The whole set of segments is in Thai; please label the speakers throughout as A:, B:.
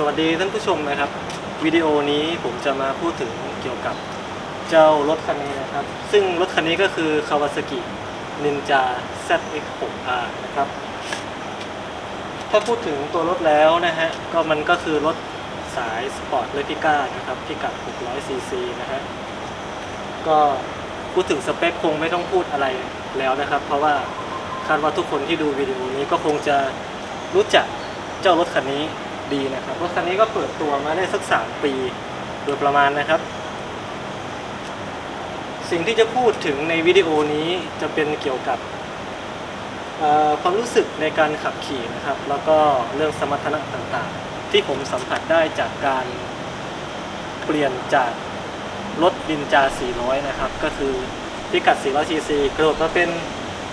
A: สวัสดีท่านผู้ชมนะครับวิดีโอนี้ผมจะมาพูดถึงเกี่ยวกับเจ้ารถคันนี้นะครับ ซึ่งรถคันนี้ก็คือ Kawasaki Ninja ZX6R นะครับ ถ้าพูดถึงตัวรถแล้วนะฮะก็มันก็คือรถสายสปอร์ตเลติก้านะครับพิกัด 600 ซีซีนะฮะก็พูดถึงสเปคคงไม่ต้องพูดอะไรแล้วนะครับ เพราะว่าคาดว่าทุกคนที่ดูวิดีโอนี้ก็คงจะรู้จักเจ้ารถคันนี้ ดีนะครับรถคันนี้ก็เปิดตัวมาได้สัก3ปีโดยประมาณนะครับ สิ่งที่จะพูดถึงในวิดีโอนี้จะเป็นเกี่ยวกับความรู้สึกในการขับขี่นะครับ แล้วก็เรื่องสมรรถนะต่างๆ ที่ผมสัมผัสได้จากการเปลี่ยนจากรถดินจา 400 นะครับ ก็คือพิกัด 400 cc กระโดดมาเป็น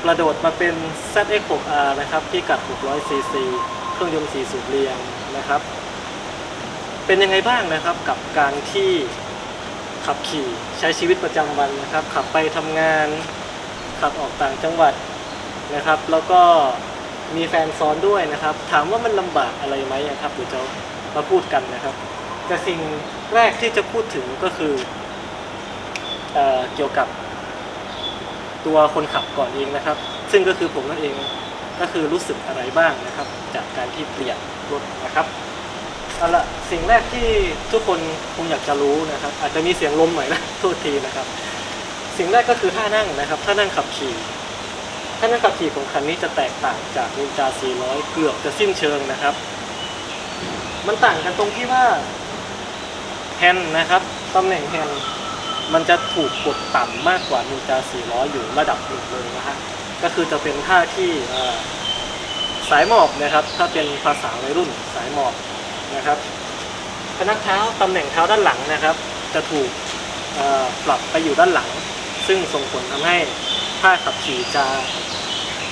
A: กระโดดมาเป็น ZX6R นะครับพิกัด 600 cc เครื่องยนต์4สูบเรียงนะครับ เป็นยังไงบ้างนะครับกับการที่ขับขี่ใช้ชีวิตประจำวันนะครับ ขับไปทำงาน ขับออกต่างจังหวัดนะครับ แล้วก็มีแฟนซ้อนด้วยนะครับ ถามว่ามันลำบากอะไรไหมอะครับเดี๋ยวจะมาพูดกันนะครับแต่สิ่งแรกที่จะพูดถึงก็คือเอเกี่ยวกับตัวคนขับก่อนเองนะครับ ซึ่งก็คือผมนั่นเองก็คือรู้สึกอะไรบ้างนะครับ จากการที่เปลี่ยนรถนะครับเอาละสิ่งแรกที่ทุกคนคงอยากจะรู้นะครับ อาจจะมีเสียงลมหน่อยนะโทษทีนะครับ สิ่งแรกก็คือท่านั่งนะครับท่านั่งขับขี่ท่านั่งขับขี่ของคันนี้จะแตกต่างจากนินจา 400 เกือบจะสิ้นเชิงนะครับ มันต่างกันตรงที่ว่าแฮนด์นะครับตำแหน่งแฮนด์มันจะถูกกดต่ำมากกว่านินจา 400 อยู่ระดับหนึ่งเลยนะฮะก็คือจะเป็นท่าที่ สายหมอบนะครับ ถ้าเป็นภาษาวัยรุ่นสายหมอบนะครับพนักเท้าตำแหน่งเท้าด้านหลังนะครับ จะถูกปรับไปอยู่ด้านหลัง ซึ่งส่งผลทำให้ถ้าขับขี่จะ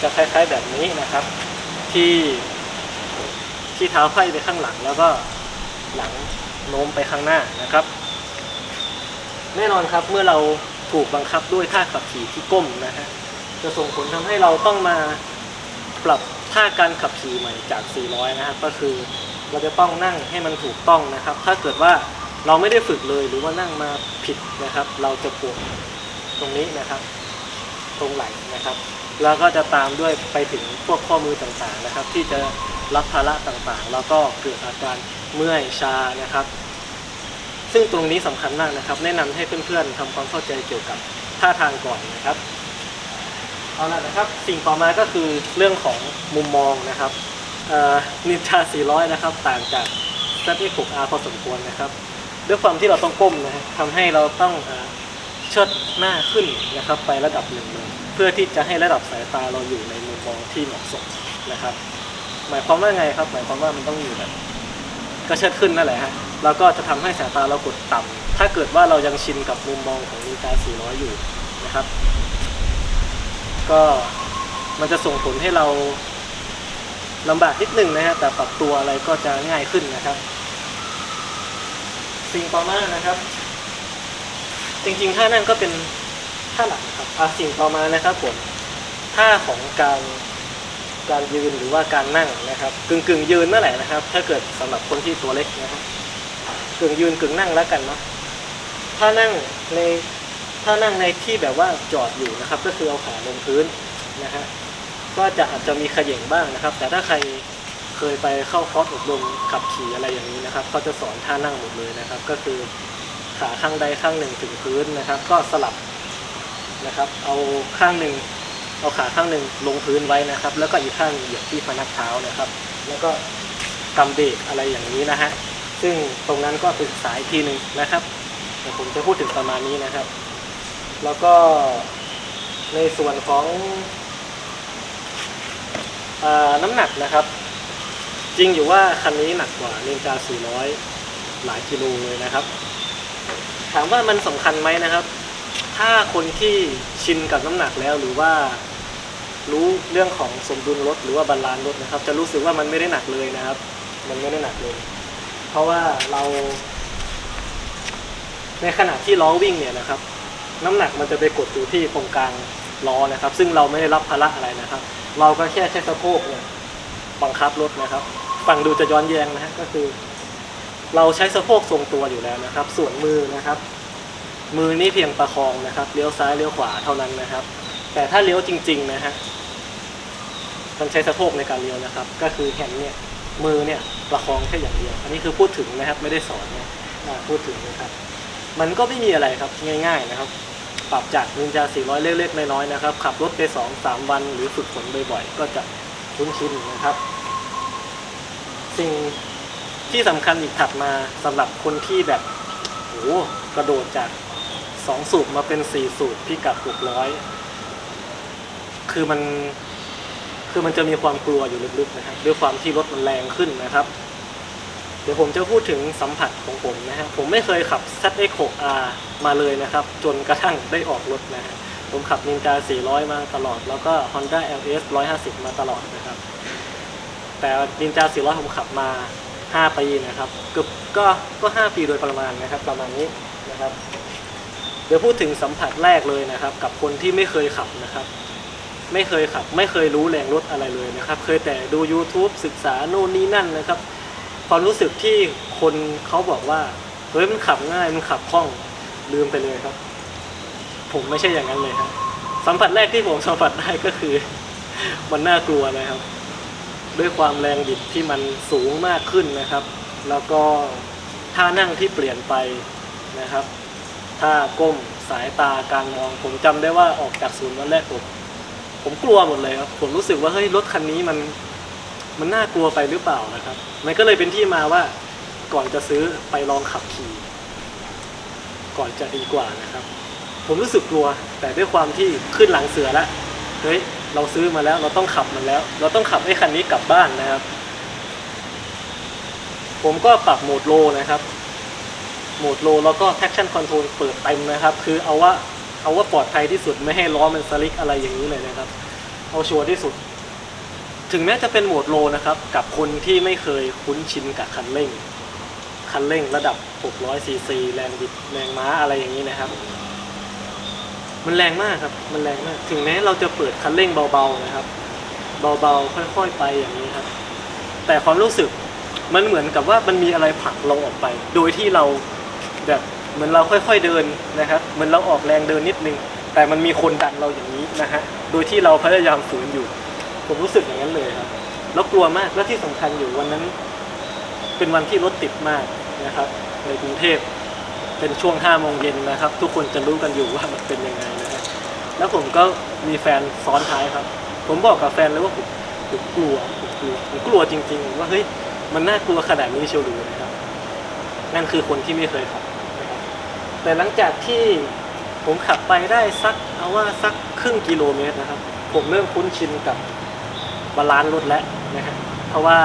A: จะคล้ายๆแบบนี้นะครับ ที่ที่เท้าไขว้ไปข้างหลังแล้วก็หลังโน้มไปข้างหน้านะครับ แน่นอนครับเมื่อเราถูกบังคับด้วยท่าขับขี่ที่ก้มนะฮะจะส่งผลทำให้เราต้องมาปรับ ท่าการขับขี่ใหม่จาก 400 นะครับ ก็คือเราจะต้องนั่งให้มันถูกต้องนะครับ ถ้าเกิดว่าเราไม่ได้ฝึกเลยหรือว่านั่งมาผิดนะครับ เราจะปวดตรงนี้นะครับ ตรงไหล่นะครับ แล้วก็จะตามด้วยไปถึงพวกข้อมือต่างๆนะครับ ที่จะรับภาระต่างๆ แล้วก็เกิดอาการเมื่อยชานะครับ ซึ่งตรงนี้สำคัญมากนะครับ แนะนำให้เพื่อนๆทำความเข้าใจเกี่ยวกับท่าทางก่อนนะครับ เอาละนะครับสิ่งต่อมาก็คือเรื่องของมุมมองนะครับนินจา400 นะครับ ต่างจาก ZX6R พอสมควรนะครับ ด้วยความที่เราต้องก้มนะฮะทำให้เราต้องเชิดหน้าขึ้นนะครับ ไประดับหนึ่งเลยเพื่อที่จะให้ระดับสายตาเราอยู่ในมุมมองที่เหมาะสมนะครับ หมายความว่าไงครับ หมายความว่ามันต้องอยู่แบบก็เชิดขึ้นนั่นแหละฮะแล้วก็จะทำให้สายตาเรากดต่ำถ้าเกิดว่าเรายังชินกับมุมมองของนินจา400 อยู่นะครับ ก็มันจะส่งผลให้เราลำบากนิดหนึ่งนะฮะแต่ปรับตัวอะไรก็จะง่ายขึ้นนะครับ สิ่งต่อมานะครับ จริงๆท่านั่งก็เป็นท่าหลักครับอะสิ่งต่อมานะครับผมท่าของการการยืนหรือว่าการนั่งนะครับ กึ่งกึ่งยืนนั่นแหละนะครับ ถ้าเกิดสำหรับคนที่ตัวเล็กนะครับกึ่งยืนกึ่งนั่งแล้วกันเนาะถ้านั่งใน ถ้านั่งในที่แบบว่าจอดอยู่นะครับ ก็คือเอาขาลงพื้นนะฮะก็จะอาจจะมีขย่งบ้างนะครับ แต่ถ้าใครเคยไปเข้าคอร์สอบรมขับขี่อะไรอย่างนี้นะครับเขาจะสอนท่านั่งหมดเลยนะครับ ก็คือขาข้างใดข้างหนึ่งถึงพื้นนะครับ ก็สลับนะครับ เอาข้างหนึ่งเอาขาข้างหนึ่งลงพื้นไว้นะครับ แล้วก็อีกข้างเหยียบที่พนักเท้านะครับ แล้วก็กำเบรกอะไรอย่างนี้นะฮะซึ่งตรงนั้นก็ศึกษาอีกทีหนึ่งนะครับเดี๋ยวผมจะพูดถึงประมาณนี้นะครับ แล้วก็ในส่วนของอน้ำหนักนะครับ จริงอยู่ว่าคันนี้หนักกว่าเนนจา 400 หลายกิโลเลยนะครับ ถามว่ามันสำคัญไหมนะครับ ถ้าคนที่ชินกับน้ำหนักแล้วหรือว่ารู้เรื่องของสมดุลรถหรือว่าบาลานซ์รถนะครับ จะรู้สึกว่ามันไม่ได้หนักเลยนะครับ มันไม่ได้หนักเลย เพราะว่าเรา ในขณะที่ล้อวิ่งเนี่ยนะครับ น้ำหนักมันจะไปกดอยู่ที่ตรงกลางล้อนะครับ ซึ่งเราไม่ได้รับภาระอะไรนะครับ เราก็แค่ใช้สะโพกเนี่ยบังคับรถนะครับ ฟังดูจะย้อนแยงนะฮะก็คือ เราใช้สะโพกทรงตัวอยู่แล้วนะครับ ส่วนมือนะครับ มือนี่เพียงประคองนะครับเลี้ยวซ้ายเลี้ยวขวาเท่านั้นนะครับ แต่ถ้าเลี้ยวจริง ๆ นะฮะต้องใช้สะโพกในการเลี้ยวนะครับ ก็คือแฮนด์เนี่ยมือเนี่ยประคองแค่อย่างเดียว อันนี้คือพูดถึงนะครับไม่ได้สอนนะพูดถึงนะครับ มันก็ไม่มีอะไรครับง่าย ๆนะครับ ปรับจากนินจา 400 เล็กๆ น้อยๆ นะครับ ขับรถไป 2-3 วันหรือฝึกฝนบ่อยๆ ก็จะคุ้นชินนะครับ สิ่งที่สำคัญอีกถัดมาสำหรับคนที่แบบโหกระโดดจาก 2 สูบมาเป็น 4 สูบพิกัด 600 คือมันคือมันจะมีความกลัวอยู่ลึกๆนะครับด้วยความที่รถมันแรงขึ้นนะครับ เดี๋ยวผมจะพูดถึงสัมผัสของผมนะฮะ ผมไม่เคยขับ ZX6R มาเลยนะครับ จนกระทั่งได้ออกรถนะฮะ ผมขับ Ninja 400 มาตลอด แล้วก็ Honda LS 150 มาตลอดนะครับ แต่ Ninja 400 ผมขับมา 5 ปีนะครับ เกือบก็ก็ 5 ปีโดยประมาณนะครับ ประมาณนี้นะครับ เดี๋ยวพูดถึงสัมผัสแรกเลยนะครับ กับคนที่ไม่เคยขับนะครับไม่เคยขับ ไม่เคยรู้แรงรถอะไรเลยนะครับ เคยแต่ดู YouTube ศึกษาโน่นนี่นั่นนะครับ ความรู้สึกที่คนเขาบอกว่าเฮ้ยมันขับง่ายมันขับคล่องลืมไปเลยครับ ผมไม่ใช่อย่างนั้นเลยครับ สัมผัสแรกที่ผมสัมผัสได้ก็คือ มันน่ากลัวนะครับ ด้วยความแรงบิดที่มันสูงมากขึ้นนะครับ แล้วก็ท่านั่งที่เปลี่ยนไปนะครับท่าก้มสายตาการมอง ผมจำได้ว่าออกจากศูนย์วันแรกผมผมกลัวหมดเลยครับผมรู้สึกว่าเฮ้ยรถคันนี้มัน มันน่ากลัวไปหรือเปล่านะครับ มันก็เลยเป็นที่มาว่าก่อนจะซื้อไปลองขับขี่ ก่อนจะดีกว่านะครับ ผมรู้สึกกลัว แต่ด้วยความที่ขึ้นหลังเสือแล้วเฮ้ยเราซื้อมาแล้วเราต้องขับมันแล้ว เราต้องขับไอ้คันนี้กลับบ้านนะครับ ผมก็ปรับโหมดโลนะครับ โหมดโลแล้วก็ traction control เปิดเต็มนะครับ คือเอาว่าเอาว่าปลอดภัยที่สุดไม่ให้ล้อมันสลิกอะไรอย่างนี้เลยนะครับ เอาชัวร์ที่สุด ถึงแม้จะเป็นโหมดโลนะครับ กับคนที่ไม่เคยคุ้นชินกับคันเร่ง คันเร่งระดับ 600 ซีซี แรงบิด แรงม้าอะไรอย่างนี้นะครับ มันแรงมากครับ มันแรงมาก ถึงแม้เราจะเปิดคันเร่งเบาๆนะครับ เบาๆ ค่อยๆ ไปอย่างนี้ครับ แต่ความรู้สึกมันเหมือนกับว่ามันมีอะไรผลักเราออกไป โดยที่เราแบบเหมือนเราค่อยๆเดินนะครับ เหมือนเราออกแรงเดินนิดนึง แต่มันมีคนดันเราอย่างนี้นะฮะ โดยที่เราพยายามฝืนอยู่ ผมรู้สึกอย่างนั้นเลยครับแล้วกลัวมากและที่สำคัญอยู่วันนั้น เป็นวันที่รถติดมากนะครับ ในกรุงเทพเป็นช่วงห้าโมงเย็นนะครับ ทุกคนจะรู้กันอยู่ว่ามันเป็นยังไงนะฮะแล้วผมก็มีแฟนซ้อนท้ายครับ ผมบอกกับแฟนเลยว่าผมผมกลัวผมกลัวผมกลัวจริง ๆ ว่าเฮ้ยมันน่ากลัวขนาดนี้เชียวหรือนะครับ นั่นคือคนที่ไม่เคยขับนะครับแต่หลังจากที่ผมขับไปได้สักเอาว่าสักครึ่งกิโลเมตรนะครับ ผมเริ่มคุ้นชินกับ บาลานซ์รถแล้วนะฮะเพราะว่า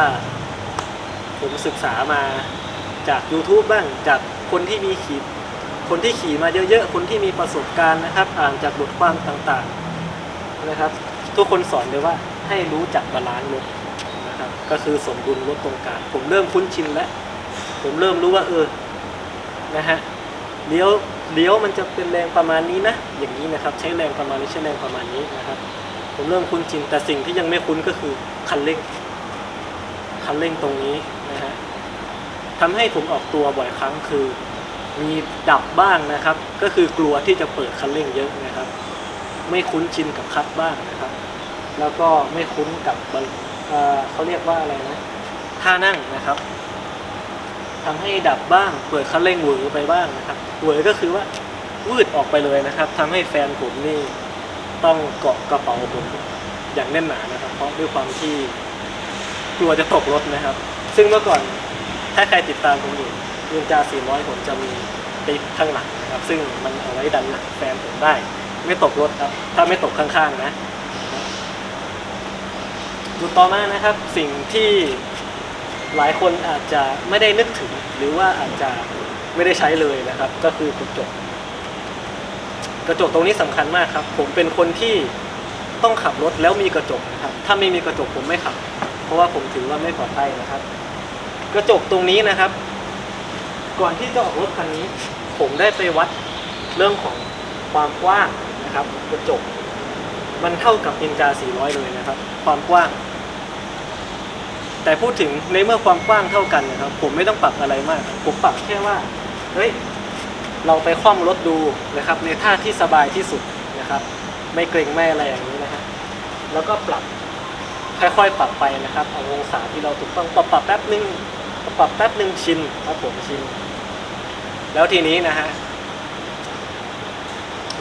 A: ผมศึกษามาจาก YouTube บ้างจากคนที่มีขี่คนที่ขี่มาเยอะๆ คนที่มีประสบการณ์นะครับ อ่านจากบทความต่างๆนะครับ ทุกคนสอนเลยว่าให้รู้จักบาลานซ์รถนะครับ ก็คือสมดุลรถตรงกลางผมเริ่มคุ้นชินแล้ว ผมเริ่มรู้ว่าเออนะฮะเลี้ยวเลี้ยวมันจะเป็นแรงประมาณนี้นะ อย่างนี้นะครับ ใช้แรงประมาณนี้ใช้แรงประมาณนี้นะครับ ผมเริ่มคุ้นชินแต่สิ่งที่ยังไม่คุ้นก็คือคันเร่ง คันเร่งตรงนี้นะฮะทำให้ผมออกตัวบ่อยครั้งคือ มีดับบ้างนะครับ ก็คือกลัวที่จะเปิดคันเร่งเยอะนะครับ ไม่คุ้นชินกับคัดบ้างนะครับ แล้วก็ไม่คุ้นกับเเขาเรียกว่าอะไรนะท่านั่งนะครับทำให้ดับบ้าง เปิดคันเร่งหวอไปบ้างนะครับหวอก็คือว่าวืดออกไปเลยนะครับทำให้แฟนผมนี่ ต้องเกาะกระเป๋าผมอย่างแน่นหนานะครับ เพราะด้วยความที่กลัวจะตกรถนะครับ ซึ่งเมื่อก่อนถ้าใครติดตามผมอยู่นินจา400 ผมจะมีติดข้างหลังนะครับ ซึ่งมันเอาไว้ดันหลังแฟนผมได้ ไม่ตกรถครับ ถ้าไม่ตกข้างๆนะดูต่อมานะครับสิ่งที่หลายคนอาจจะไม่ได้นึกถึง หรือว่าอาจจะไม่ได้ใช้เลยนะครับ ก็คือกระจก กระจกตรงนี้สำคัญมากครับ ผมเป็นคนที่ต้องขับรถแล้วมีกระจกนะครับ ถ้าไม่มีกระจกผมไม่ขับ เพราะว่าผมถือว่าไม่ปลอดภัยนะครับ กระจกตรงนี้นะครับ ก่อนที่จะออกรถคันนี้ ผมได้ไปวัดเรื่องของความกว้างนะครับ กระจก มันเท่ากับนินจา 400 เลยนะครับ ความกว้าง แต่พูดถึงในเมื่อความกว้างเท่ากันนะครับ ผมไม่ต้องปรับอะไรมาก ผมปรับแค่ว่า เฮ้ย เราไปคว่ำรถดูนะครับในท่าที่สบายที่สุดนะครับ ไม่เกรงไม่อะไรอย่างนี้นะฮะแล้วก็ปรับค่อยๆปรับไปนะครับเอาองศาที่เราถูกต้องปรับปรับแป๊บนึงปรับแป๊บนึงชินครับผมชินแล้วทีนี้นะฮะ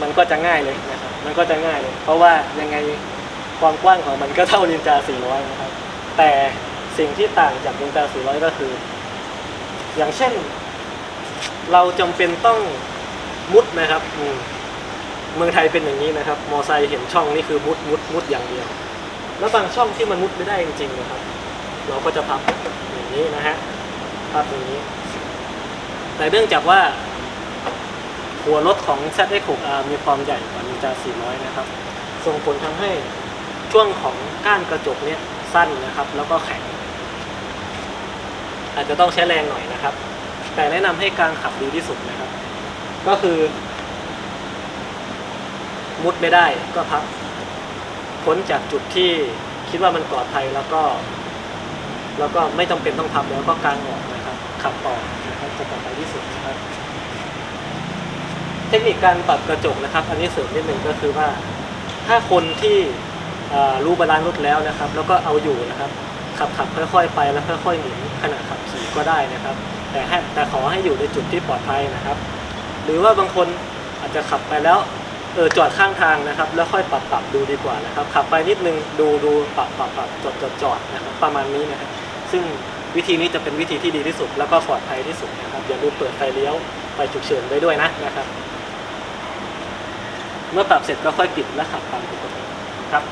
A: มันก็จะง่ายเลยนะครับมันก็จะง่ายเลย เพราะว่ายังไงความกว้างของมันก็เท่านินจา 400 นะครับ แต่สิ่งที่ต่างจากนินจา 400 ก็คือ อย่างเช่น เราจำเป็นต้องมุดนะครับเมืองไทยเป็นอย่างนี้นะครับ มอไซค์เห็นช่องนี่คือมุดมุดมุดอย่างเดียว แล้วบางช่องที่มันมุดไม่ได้จริงๆนะครับ เราก็จะพับอย่างนี้นะฮะพับอย่างนี้ แต่เนื่องจากว่า หัวรถของ ZX6R มีความใหญ่กว่า Ninja 400 นะครับ ส่งผลทำให้ช่วงของก้านกระจกเนี่ยสั้นนะครับ แล้วก็แข็ง อาจจะต้องใช้แรงหน่อยนะครับ แต่แนะนำให้การขับดีที่สุดนะครับ ก็คือ มุดไม่ได้ก็พับพ้นจากจุดที่คิดว่ามันปลอดภัยแล้วก็ แล้วก็ไม่จำเป็นต้องพับแล้วก็กางออกนะครับ ขับต่อนะครับจะปลอดภัยที่สุดนะครับ เทคนิคการปรับกระจกนะครับ อันนี้เสริมนิดหนึ่งก็คือว่า ถ้าคนที่รู้บาลานซ์รถแล้วนะครับ แล้วก็เอาอยู่นะครับขับขับค่อย ๆ ไปแล้วค่อยๆหมุนขณะขับขี่ก็ได้นะครับ แต่ให้แต่ขอให้อยู่ในจุดที่ปลอดภัยนะครับ หรือว่าบางคนอาจจะขับไปแล้วเออจอดข้างทางนะครับ แล้วค่อยปรับปรับดูดีกว่านะครับ ขับไปนิดนึงดูดูปรับปรับปรับจอดจอดจอดนะครับประมาณนี้นะครับ ซึ่งวิธีนี้จะเป็นวิธีที่ดีที่สุด แล้วก็ปลอดภัยที่สุดนะครับอย่าลืมเปิดไฟเลี้ยวไฟฉุกเฉินไว้ด้วยนะนะครับ เมื่อปรับเสร็จก็ค่อยปิดและขับตามปกติครับ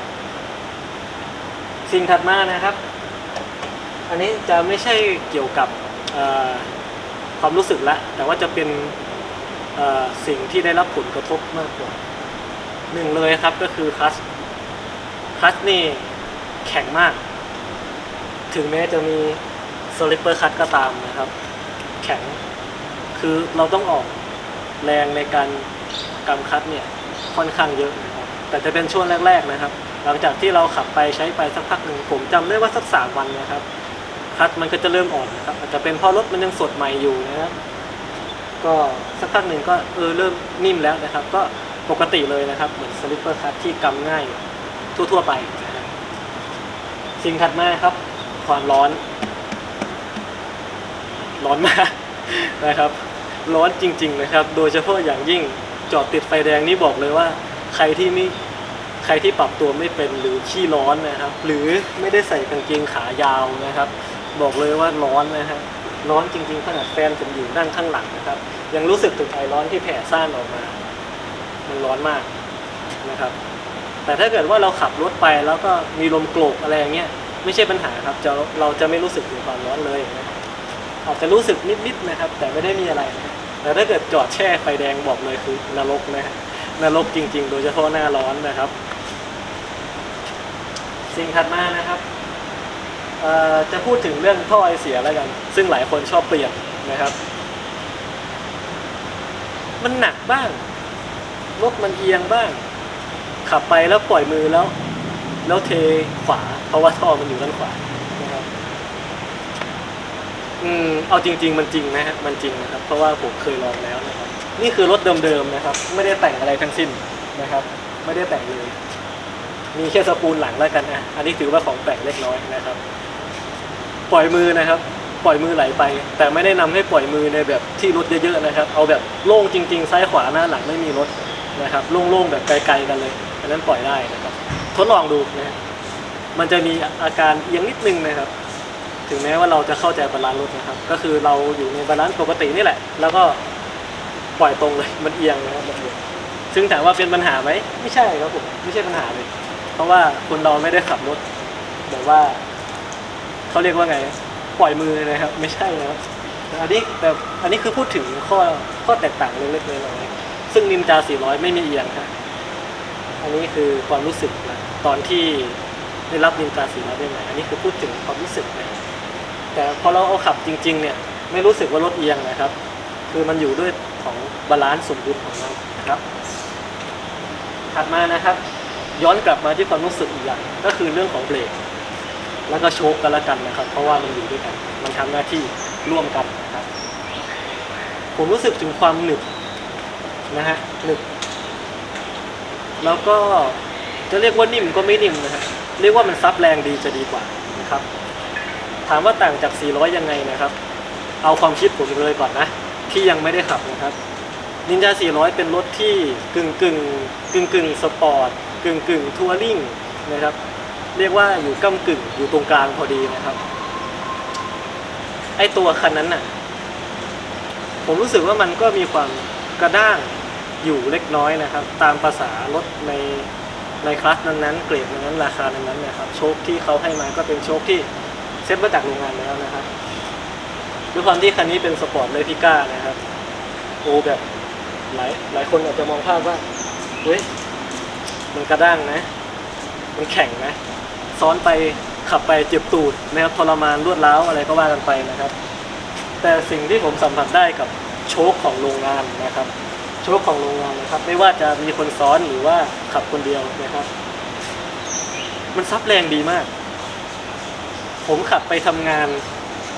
A: สิ่งถัดมานะครับ อันนี้จะไม่ใช่เกี่ยวกับ ความรู้สึกละแต่ว่าจะเป็นสิ่งที่ได้รับผลกระทบมากกว่าหนึ่งเลยครับก็คือคลัชคลัชนี่แข็งมาก ถึงแม้จะมีสลิปเปอร์คัตก็ตามนะครับ แข็งคือเราต้องออกแรงในการกำคัดเนี่ยค่อนข้างเยอะนะครับแต่จะเป็นช่วงแรก ๆนะครับ หลังจากที่เราขับไปใช้ไปสักพักหนึ่งผมจำได้ว่าสักสามวันนะครับ คลัตช์มันก็จะเริ่มอ่อนนะครับอาจจะเป็นเพราะรถมันยังสดใหม่อยู่นะครับก็สักพักหนึ่งก็เออเริ่มนิ่มแล้วนะครับ ก็ปกติเลยนะครับ เหมือนสลิปเปอร์คลัตช์ที่กำง่ายทั่ว ๆ ไปนะครับสิ่งถัดมาครับ ความร้อน ร้อนมากนะครับ ร้อนจริง ๆ นะครับ โดยเฉพาะอย่างยิ่งจอดติดไฟแดงนี่บอกเลยว่า ใครที่ไม่ใครที่ปรับตัวไม่เป็นหรือขี้ร้อนนะครับ หรือไม่ได้ใส่กางเกงขายาวนะครับ บอกเลยว่าร้อนนะครับร้อนจริงๆขนาดแฟนผมอยู่นั่งข้างหลังนะครับ ยังรู้สึกถึงไอร้อนที่แผ่ซ่านออกมา มันร้อนมากนะครับ แต่ถ้าเกิดว่าเราขับรถไปแล้วก็มีลมโกรกอะไรอย่างเงี้ยไม่ใช่ปัญหาครับจะเราจะไม่รู้สึกถึงความร้อนเลยนะอาจจะรู้สึกนิดๆนะครับ แต่ไม่ได้มีอะไรนะแต่ถ้าเกิดจอดแช่ไฟแดงบอกเลยคือนรกนะฮะนรกจริง ๆ โดยเฉพาะหน้าร้อนนะครับ สิ่งถัดมานะครับ จะพูดถึงเรื่องท่อไอเสียแล้วกัน ซึ่งหลายคนชอบเปลี่ยนนะครับ มันหนักบ้างรถมันเอียงบ้าง ขับไปแล้วปล่อยมือแล้ว แล้วเทขวา เพราะว่าท่อมันอยู่ด้านขวานะครับอืมเอาจริง ๆ มันจริงนะฮะมันจริงนะครับ เพราะว่าผมเคยลองแล้วนะครับ นี่คือรถเดิมๆนะครับ ไม่ได้แต่งอะไรทั้งสิ้นนะครับ ไม่ได้แต่งเลยมีแค่สปูลหลังแล้วกันนะ อันนี้ถือว่าของแต่งเล็กน้อยนะครับ ปล่อยมือนะครับ ปล่อยมือไหลไป แต่ไม่ได้นำให้ปล่อยมือในแบบที่รถเยอะๆนะครับ เอาแบบโล่งจริง ๆ ซ้ายขวาหน้าหลังไม่มีรถนะครับ โล่งๆแบบไกลๆกันเลยอันนั้นปล่อยได้นะครับ ทดลองดูนะฮะมันจะมีอาการเอียงนิดนึงนะครับ ถึงแม้ว่าเราจะเข้าใจบาลานซ์รถนะครับ ก็คือเราอยู่ในบาลานซ์ปกตินี่แหละ แล้วก็ปล่อยตรงเลยมันเอียงนะครับมันเอียงซึ่งถามว่าเป็นปัญหาไหมไม่ใช่ครับผมไม่ใช่ปัญหาเลย เพราะว่าคนเราไม่ได้ขับรถแบบว่า เขาเรียกว่าไงปล่อยมือนะครับ ไม่ใช่นะครับอันนี้แต่อันนี้คือพูดถึงข้อข้อแตกต่างเล็กๆน้อยๆซึ่งนินจา 400 ไม่มีเอียงครับอันนี้คือความรู้สึกนะตอนที่ได้รับนินจา 400 ได้ไหมอันนี้คือพูดถึงความรู้สึกนะแต่พอเราเอาขับจริง ๆ เนี่ยไม่รู้สึกว่ารถเอียงนะครับ คือมันอยู่ด้วยของบาลานซ์สมดุลของเรานะครับ ถัดมานะครับ ย้อนกลับมาที่ความรู้สึกอีกอย่างก็คือเรื่องของเบรก แล้วก็โชคกันละกันนะครับ เพราะว่ามันอยู่ด้วยกัน มันทำหน้าที่ร่วมกันนะครับ ผมรู้สึกถึงความหนึบนะฮะหนึบแล้วก็จะเรียกว่านิ่มก็ไม่นิ่มนะฮะเรียกว่ามันซับแรงดีจะดีกว่านะครับ ถามว่าต่างจาก 400 ยังไงนะครับ เอาความคิดผมเลยก่อนนะ ที่ยังไม่ได้ขับนะครับนินจา 400 เป็นรถที่กึ่งกึ่งกึ่งกึ่งสปอร์ตกึ่งกึ่งทัวริงนะครับ เรียกว่าอยู่ก้ากึ่งอยู่ตรงกลางพอดีนะครับ ไอตัวคันนั้นน่ะ ผมรู้สึกว่ามันก็มีความกระด้างอยู่เล็กน้อยนะครับ ตามภาษารถในในคลาสนั้นๆ เกรดนั้นราคานั้นๆนะครับ โชคที่เขาให้มาก็เป็นโชคที่เซ็ตมาจากโรงงานแล้วนะครับด้วยความที่คันนี้เป็นสปอร์ตเลยพิก้านะครับโอ้แบบหลายหลายคนอาจจะมองภาพว่าเฮ้ยมันกระด้างนะ มันแข็งนะ ซ้อนไปขับไปเจ็บตูดนะครับทรมานรวดร้าวอะไรก็ว่ากันไปนะครับ แต่สิ่งที่ผมสัมผัสได้กับโชคของโรงงานนะครับ โชคของโรงงานนะครับ ไม่ว่าจะมีคนซ้อนหรือว่าขับคนเดียวนะครับ มันซับแรงดีมาก ผมขับไปทำงาน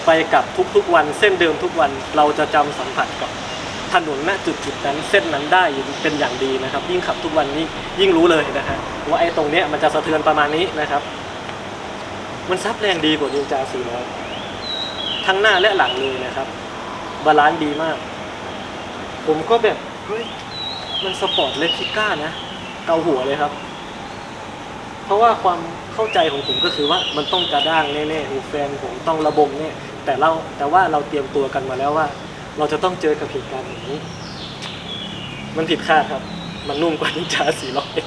A: ไปกลับทุกๆวัน เส้นเดิมทุกวันเราจะจำสัมผัสกับถนนณจุดจุดๆนั้นเส้นนั้นได้เป็นอย่างดีนะครับ ยิ่งขับทุกวันนี้ยิ่งรู้เลยนะฮะว่าไอ้ตรงเนี้ยมันจะสะเทือนประมาณนี้นะครับ มันซับแรงดีกว่านินจา400 ทั้งหน้าและหลังเลยนะครับ บาลานซ์ดีมาก ผมก็แบบ เฮ้ย มันสปอร์ตเลพิก้านะ เกาหัวเลยครับ เพราะว่าความเข้าใจของผมก็คือว่ามันต้องกระด้างแน่ๆหูแฟนผมต้องระบมเนี่ย แต่เราแต่ว่าเราเตรียมตัวกันมาแล้วว่า เราจะต้องเจอกับเหตุการณ์อย่างนี้ มันผิดคาดครับ มันนุ่มกว่านินจาสี่ร้อย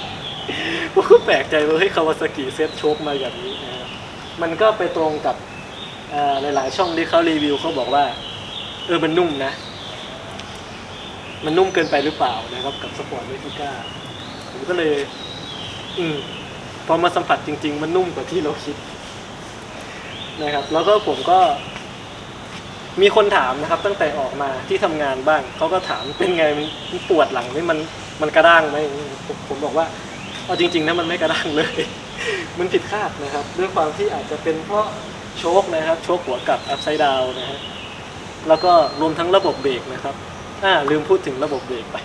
A: ผมก็แปลกใจว่าเฮ้ยคาวาซากิเซ็ตโชคมาแบบนี้นะ มันก็ไปตรงกับหลายๆช่องที่เขารีวิวเขาบอกว่า เออมันนุ่มนะ มันนุ่มเกินไปหรือเปล่านะครับ กับสปอร์ตเมทิก้าผมก็เลย อืมพอมาสัมผัสจริง ๆ มันนุ่มกว่าที่เราคิด นะครับ แล้วก็ผมก็ มีคนถามนะครับ ตั้งแต่ออกมาที่ทำงานบ้างเขาก็ถามเป็นไงมันปวดหลังไหมมันมันกระด้างไหมผมผมบอกว่าเอาจริง ๆนะมันไม่กระด้างเลย มันผิดคาดนะครับ ด้วยความที่อาจจะเป็นเพราะโชคนะครับ โชคหัวกลับอัพไซด์ดาวนะฮะแล้วก็รวมทั้งระบบเบรกนะครับอ่าลืมพูดถึงระบบเบรกไป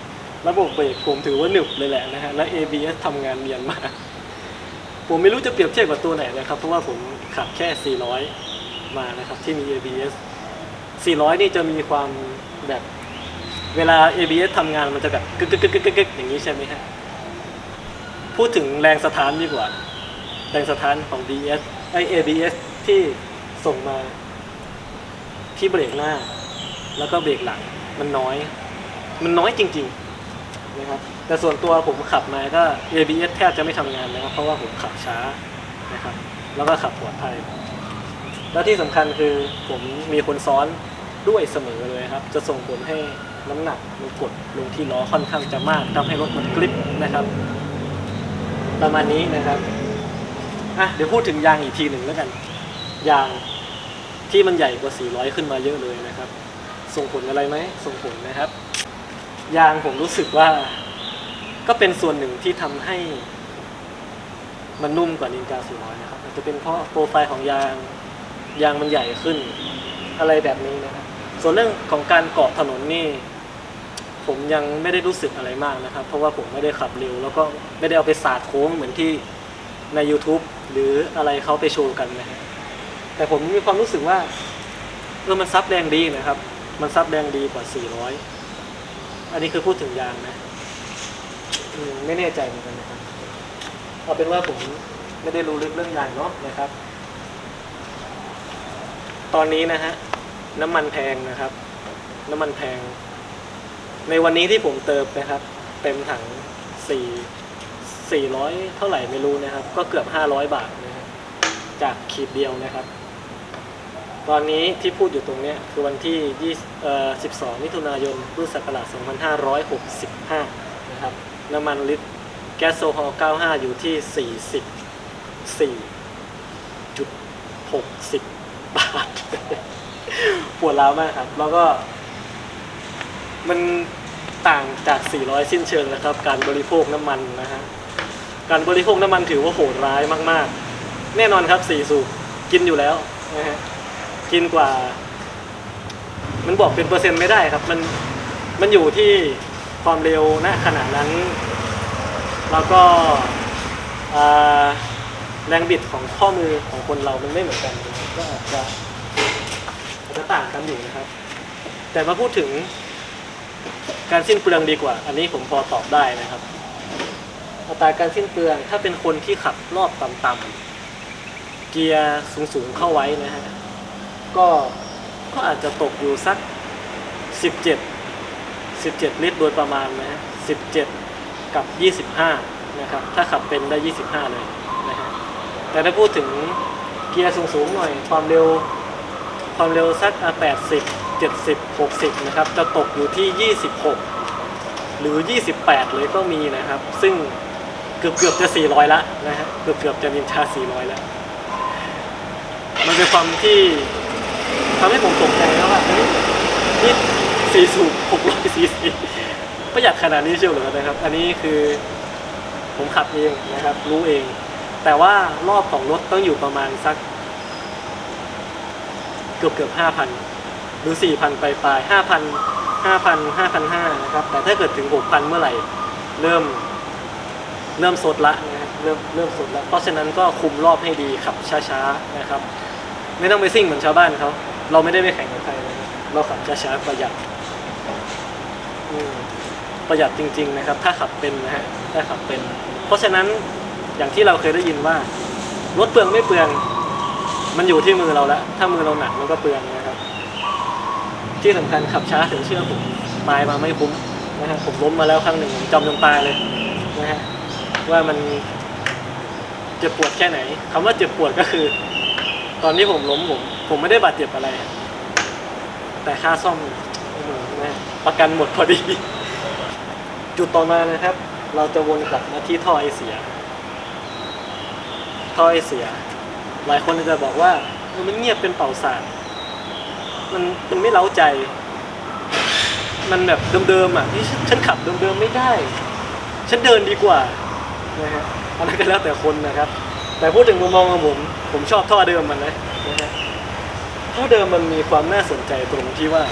A: ระบบเบรกผมถือว่าหนึบเลยแหละนะฮะและ ABS ทำงานเนียนมากผมไม่รู้จะเปรียบเทียบกับตัวไหนนะครับ เพราะว่าผมขับแค่ 400 มานะครับที่มี ABS 400 นี่จะมีความแบบเวลา ABS ทำงานมันจะแบบกึกกึกกึกกึกกึกอย่างนี้ใช่ไหมฮะพูดถึงแรงสะท้านดีกว่า แรงสะท้านของ DS ไอ ABS ที่ส่งมาที่เบรกหน้า แล้วก็เบรกหลังมันน้อย มันน้อยจริงๆนะครับแต่ส่วนตัวผมขับมาก็ ABS แทบจะไม่ทำงานนะครับ เพราะว่าผมขับช้านะครับ แล้วก็ขับปลอดภัย แล้วที่สำคัญคือผมมีคนซ้อนด้วยเสมอเลยครับ จะส่งผลให้น้ำหนักมันกดลงที่ล้อค่อนข้างจะมากทำให้รถมันกริบนะครับ ประมาณนี้นะครับ อะเดี๋ยวพูดถึงยางอีกทีหนึ่งแล้วกัน ยางที่มันใหญ่กว่า 400 ขึ้นมาเยอะเลยนะครับ ส่งผลอะไรไหมส่งผลนะครับ ยางผมรู้สึกว่า ก็เป็นส่วนหนึ่งที่ทำให้มันนุ่มกว่านินจา 400 นะครับอาจจะเป็นเพราะโปรไฟล์ของยางยางมันใหญ่ขึ้น อะไรแบบนี้นะครับ ส่วนเรื่องของการเกาะถนนนี่ ผมยังไม่ได้รู้สึกอะไรมากนะครับ เพราะว่าผมไม่ได้ขับเร็ว แล้วก็ไม่ได้เอาไปสาดโค้งเหมือนที่ใน YouTube หรืออะไรเขาไปโชว์กันนะฮะแต่ผมมีความรู้สึกว่าเออมันซับแรงดีนะครับ มันซับแรงดีกว่า 400 อันนี้คือพูดถึงยางนะอืมไม่แน่ใจเหมือนกันนะครับเอาเป็นว่าผมไม่ได้รู้ลึกเรื่องยางเนาะนะครับ ตอนนี้นะฮะน้ำมันแพงนะครับ น้ำมันแพง ในวันนี้ที่ผมเติมนะครับ เต็มถังสี่ สี่ร้อยเท่าไหร่ไม่รู้นะครับ ก็เกือบห้าร้อยบาทนะครับจากขีดเดียวนะครับ ตอนนี้ที่พูดอยู่ตรงเนี้ยคือวันที่ยี่เอ่อสิบสองมิถุนายน พุทธศักราชสองพันห้าร้อยหกสิบห้านะครับ น้ำมันลิตรแก๊สโซฮอล์95 อยู่ที่ 44จุด60 บาท ปวดร้าวมากครับ แล้วก็ มันต่างจาก 400 สิ้นเชิงนะครับ การบริโภคน้ำมันนะฮะ การบริโภคน้ำมันถือว่าโหดร้ายมากๆ แน่นอนครับ4สูบกินอยู่แล้วนะฮะกินกว่า มันบอกเป็นเปอร์เซ็นต์ไม่ได้ครับ มันมันอยู่ที่ความเร็วณขณะนั้น แล้วก็แรงบิดของข้อมือของคนเรามันไม่เหมือนกัน ก็อาจจะอาจจะต่างกันอยู่นะครับ แต่มาพูดถึงการสิ้นเปลืองดีกว่า อันนี้ผมพอตอบได้นะครับ อัตราการสิ้นเปลือง ถ้าเป็นคนที่ขับรอบต่ำๆเกียร์สูงๆเข้าไว้นะฮะ ก็ก็อาจจะตกอยู่สัก 17 17 ลิตรโดยประมาณนะฮะ17 กับ 25 นะครับ ถ้าขับเป็นได้ 25 เลยนะฮะ แต่ถ้าพูดถึงเกียร์สูงๆหน่อยความเร็วความเร็วสัก 80 70 60 นะครับ จะตกอยู่ที่ 26 หรือ 28 เลยก็มีนะครับ ซึ่ง เกือบเกือบๆจะ400ละนะฮะเกือบเกือบๆจะนินชา400แล้วมันเป็นความที่ทำให้ผมตกใจแล้วว่านี่สี่สูบ600ซีซีประหยัดขนาดนี้เชียวหรือนะครับ อันนี้คือผมขับเองนะครับ รู้เอง แต่ว่ารอบของรถต้องอยู่ประมาณสัก เกือบเกือบห้าพันหรือสี่พันปปลายห้าพันห้าพันห้าพันห้านะครับ แต่ถ้าเกิดถึงหกพันเมื่อไหร่ เริ่ม เริ่มสดละนะฮะเริ่มเริ่มสดละเพราะฉะนั้นก็คุมรอบให้ดีขับช้าๆนะครับ ไม่ต้องไปซิ่งเหมือนชาวบ้านเขาเราไม่ได้ไปแข่งกับใครเราขับช้าๆประหยัดอืมประหยัดจริง ๆ นะครับ ถ้าขับเป็นนะฮะถ้าขับเป็น เพราะฉะนั้นอย่างที่เราเคยได้ยินว่ารถเปลืองไม่เปลืองมันอยู่ที่มือเราแล้ว ถ้ามือเราหนักมันก็เปลืองนะครับ ที่สำคัญขับช้าถึงเชื่อผมตายมาไม่คุ้มนะฮะผมล้มมาแล้วครั้งหนึ่งผมจำจนตายเลยนะฮะ ว่ามันเจ็บปวดแค่ไหนคำว่าเจ็บปวดก็คือ ตอนที่ผมล้มผม ผมไม่ได้บาดเจ็บอะไร แต่ค่าซ่อมประกันหมดพอดี จุดต่อมานะครับ เราจะวนกลับมาที่ท่อไอเสีย ท่อไอเสีย หลายคนจะบอกว่ามันเงียบเป็นเป่าสารมันมันไม่เล้าใจ มันแบบเดิมๆอะที่ฉันขับเดิมๆไม่ได้ ฉันเดินดีกว่า นะฮะอันนั้นก็แล้วแต่คนนะครับ แต่พูดถึงมุมมองของผม ผมชอบท่อเดิมมันนะนะฮะท่อเดิมมันมีความน่าสนใจตรงที่ว่า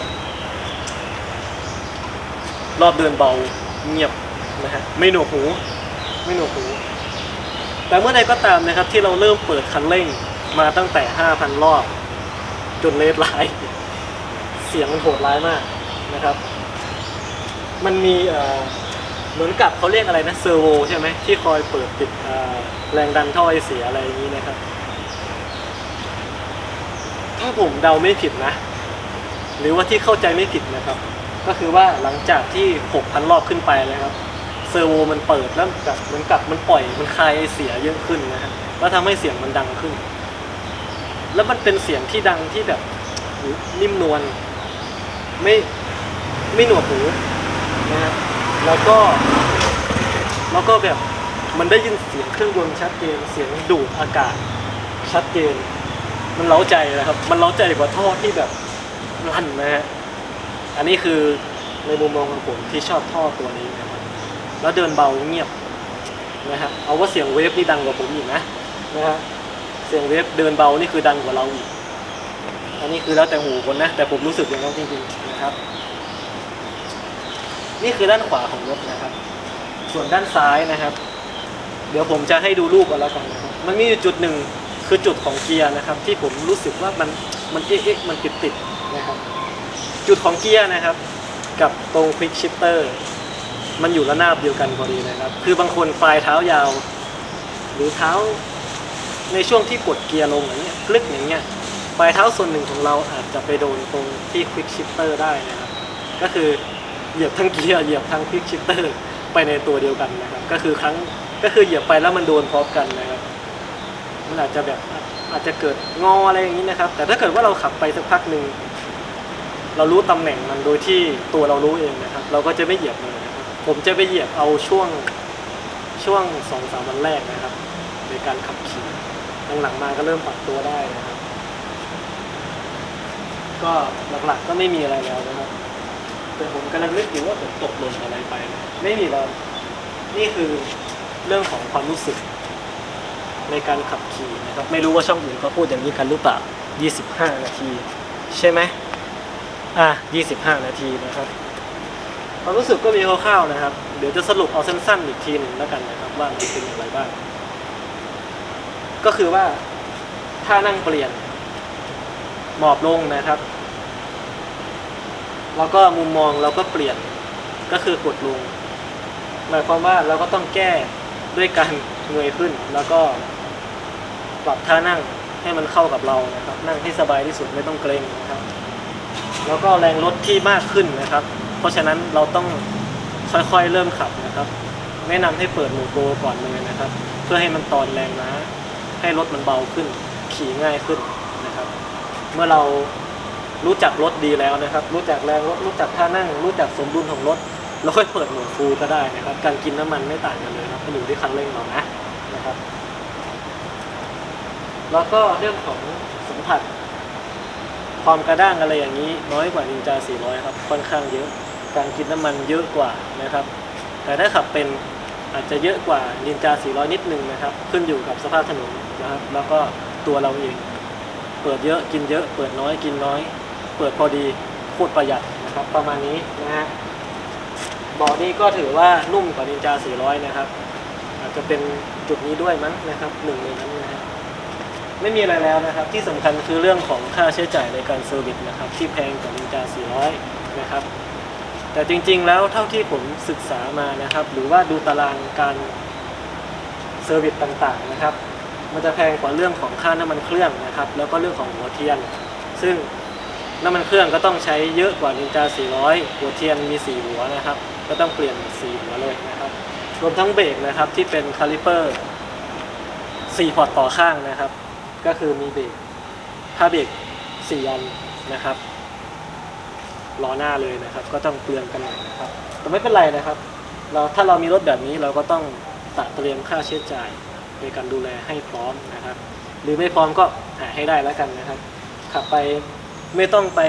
A: รอบเดินเบาเงียบนะฮะไม่หนวกหู ไม่หนวกหู แต่เมื่อใดก็ตามนะครับที่เราเริ่มเปิดคันเร่งมาตั้งแต่ 5,000 รอบ จนเลดไลน์เสียงมันโหดร้ายมากนะครับ มันมีเอ่อ เหมือนกับเขาเรียกอะไรนะเซอร์โวใช่ไหมที่คอยเปิดปิดแรงดันท่อไอเสียอะไรอย่างนี้นะครับ ถ้าผมเดาไม่ผิดนะ หรือว่าที่เข้าใจไม่ผิดนะครับ ก็คือว่าหลังจากที่ 6,000 รอบขึ้นไปนะครับเซอร์โวมันเปิดแล้วแบบเหมือนกับมันปล่อยมันคลายไอเสียเยอะขึ้นนะฮะแล้วทำให้เสียงมันดังขึ้น แล้วมันเป็นเสียงที่ดังที่แบบนิ่มนวลไม่ไม่หนวกหูนะฮะ แล้วก็ แล้วก็แบบมันได้ยินเสียงเครื่องยนต์ชัดเจน เสียงดูดอากาศชัดเจน มันเล้าใจนะครับ มันเล้าใจกว่าท่อที่แบบลั่นนะฮะ อันนี้คือในมุมมองของผมที่ชอบท่อตัวนี้นะครับ แล้วเดินเบาเงียบนะฮะเอาว่าเสียงเวฟนี่ดังกว่าผมอีกนะนะฮะ เสียงเวฟเดินเบานี่คือดังกว่าเราอีก อันนี้คือแล้วแต่หูคนนะ แต่ผมรู้สึกอย่างนั้นจริงๆนะครับ นี่คือด้านขวาของรถนะครับ ส่วนด้านซ้ายนะครับ เดี๋ยวผมจะให้ดูรูปกันแล้วกันนะครับมันมีอยู่จุดหนึ่งคือจุดของเกียร์นะครับ ที่ผมรู้สึกว่ามันมันเอ๊ะเอ๊ะมันติดติดนะครับจุดของเกียร์นะครับ กับตรงควิกชิปเตอร์มันอยู่ระนาบเดียวกันพอดีนะครับ คือบางคนปลายเท้ายาว หรือเท้าในช่วงที่กดเกียร์ลงอย่างเงี้ยกลึกอย่างเงี้ยปลายเท้าส่วนหนึ่งของเราอาจจะไปโดนตรงที่ควิกชิปเตอร์ได้นะครับ ก็คือ เหยียบทั้งเกียร์เหยียบทั้งควิกชิเตอร์ไปในตัวเดียวกันนะครับ ก็คือครั้งก็คือเหยียบไปแล้วมันโดนพร้อมกันนะครับ มันอาจจะแบบอาจจะเกิดงออะไรอย่างนี้นะครับ แต่ถ้าเกิดว่าเราขับไปสักพักหนึ่งเรารู้ตำแหน่งมันโดยที่ตัวเรารู้เองนะครับ เราก็จะไม่เหยียบเลยนะครับผมจะไปเหยียบเอาช่วงช่วงสองสามวันแรกนะครับ ในการขับขี่หลังๆมาก็เริ่มปรับตัวได้นะครับ ก็หลักๆก็ไม่มีอะไรแล้วนะครับ แต่ผมกำลังนึกอยู่ว่าผมตกหล่นอะไรไป ไม่มีแล้วนี่คือเรื่องของความรู้สึกในในการขับขี่นะครับ ไม่รู้ว่าช่องอื่นเขาพูดอย่างนี้กันหรือเปล่า 25 นาที ใช่ไหมอะ 25 นาทีนะครับความรู้สึกก็มีคร่าวๆนะครับ เดี๋ยวจะสรุปเอาสั้นๆอีกทีหนึ่งแล้วกันนะครับ ว่ามันเป็นอย่างไรบ้าง ก็คือว่าถ้านั่งเปลี่ยนหมอบลงนะครับ แล้วก็มุมมองเราก็เปลี่ยนก็คือกดลง หมายความว่าเราก็ต้องแก้ด้วยการเงยขึ้น แล้วก็ปรับท่านั่งให้มันเข้ากับเรานะครับ นั่งที่สบายที่สุดไม่ต้องเกรงนะครับ แล้วก็แรงรถที่มากขึ้นนะครับ เพราะฉะนั้นเราต้องค่อยๆเริ่มขับนะครับ แนะนำให้เปิดโมโปรก่อนเลยนะครับ เพื่อให้มันตอนแรงม้าให้รถมันเบาขึ้น ขี่ง่ายขึ้นนะครับ เมื่อเรา รู้จักรถดีแล้วนะครับ รู้จักแรงรถ รู้จักท่านั่ง รู้จักสมดุลของรถเราค่อยเปิดโหมดฟูลก็ได้นะครับ การกินน้ำมันไม่ต่างกันเลยครับมันอยู่ที่คันเร่งเรานะนะครับ แล้วก็เรื่องของสัมผัส ความกระด้างอะไรอย่างนี้ น้อยกว่านินจา 400 ครับ ค่อนข้างเยอะ การกินน้ำมันเยอะกว่านะครับ แต่ถ้าขับเป็นอาจจะเยอะกว่านินจา 400 นิดนึงนะครับ ขึ้นอยู่กับสภาพถนนนะครับ แล้วก็ตัวเราเอง เปิดเยอะกินเยอะ เปิดน้อยกินน้อย เปิดพอดีโคตรประหยัดนะครับประมาณนี้นะฮะบาะนี้ก็ถือว่านุ่มกว่านินจา 400 นะครับ อาจจะเป็นจุดนี้ด้วยมั้งนะครับหนึ่งในนั้นนะฮะไม่มีอะไรแล้วนะครับ ที่สำคัญคือเรื่องของค่าใช้จ่ายในการเซอร์วิสนะครับ ที่แพงกว่านินจา 400 นะครับ แต่จริงๆแล้วเท่าที่ผมศึกษามานะครับ หรือว่าดูตารางการเซอร์วิสต่างๆนะครับ มันจะแพงกว่าเรื่องของค่าน้ำมันเครื่องนะครับ แล้วก็เรื่องของหัวเทียน ซึ่ง น้ำมันเครื่องก็ต้องใช้เยอะกว่านินจา 400 หัวเทียนมี 4 หัวนะครับ ก็ต้องเปลี่ยน 4 หัวเลยนะครับ รวมทั้งเบรกนะครับที่เป็นคาลิเปอร์ 4 พอร์ตต่อข้างนะครับ ก็คือมีเบรกผ้าเบรก4อันนะครับล้อหน้าเลยนะครับ ก็ต้องเปลืองกันหน่อยนะครับ แต่ไม่เป็นไรนะครับ เราถ้าเรามีรถแบบนี้เราก็ต้องตระเตรียมค่าใช้จ่ายในการดูแลให้พร้อมนะครับ หรือไม่พร้อมก็หาให้ได้แล้วกันนะครับ ขับไป ไม่ต้องไป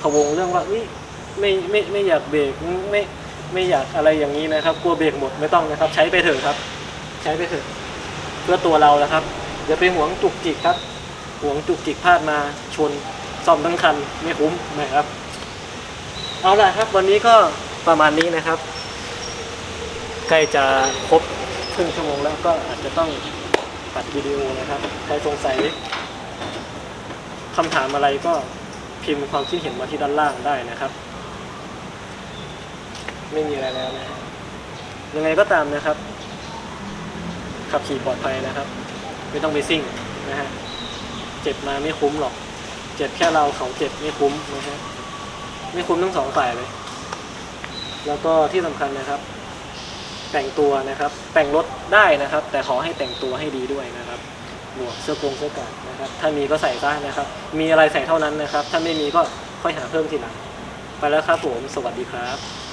A: พะวงเรื่องว่าอุ๊ยไม่ไม่ไม่อยากเบรกไม่ไม่อยากอะไรอย่างนี้นะครับ กลัวเบรกหมดไม่ต้องนะครับ ใช้ไปเถอะครับ ใช้ไปเถอะ เพื่อตัวเรานะครับอย่าไปหวงจุกจิกครับหวงจุกจิกพลาดมาชนซ่อมทั้งคันไม่คุ้มนะครับ เอาล่ะครับ วันนี้ก็ประมาณนี้นะครับ ใกล้จะครบครึ่งชั่วโมงแล้วก็อาจจะต้องตัดวิดีโอนะครับใครสงสัยคำถามอะไรก็ พิมพ์ความคิดเห็นมาที่ด้านล่างได้นะครับ ไม่มีอะไรแล้วนะฮะยังไงก็ตามนะครับ ขับขี่ปลอดภัยนะครับ ไม่ต้องไปซิ่งนะฮะเจ็บมาไม่คุ้มหรอก เจ็บแค่เราเขาเจ็บไม่คุ้มนะฮะไม่คุ้มทั้งสองฝ่ายเลย แล้วก็ที่สำคัญนะครับ แต่งตัวนะครับ แต่งรถได้นะครับ แต่ขอให้แต่งตัวให้ดีด้วยนะครับ หมวกเสื้อกงเสื้อกาดนะครับถ้ามีก็ใส่ได้นะครับ มีอะไรใส่เท่านั้นนะครับ ถ้าไม่มีก็ค่อยหาเพิ่มทีหลังไปแล้วครับผม สวัสดีครับ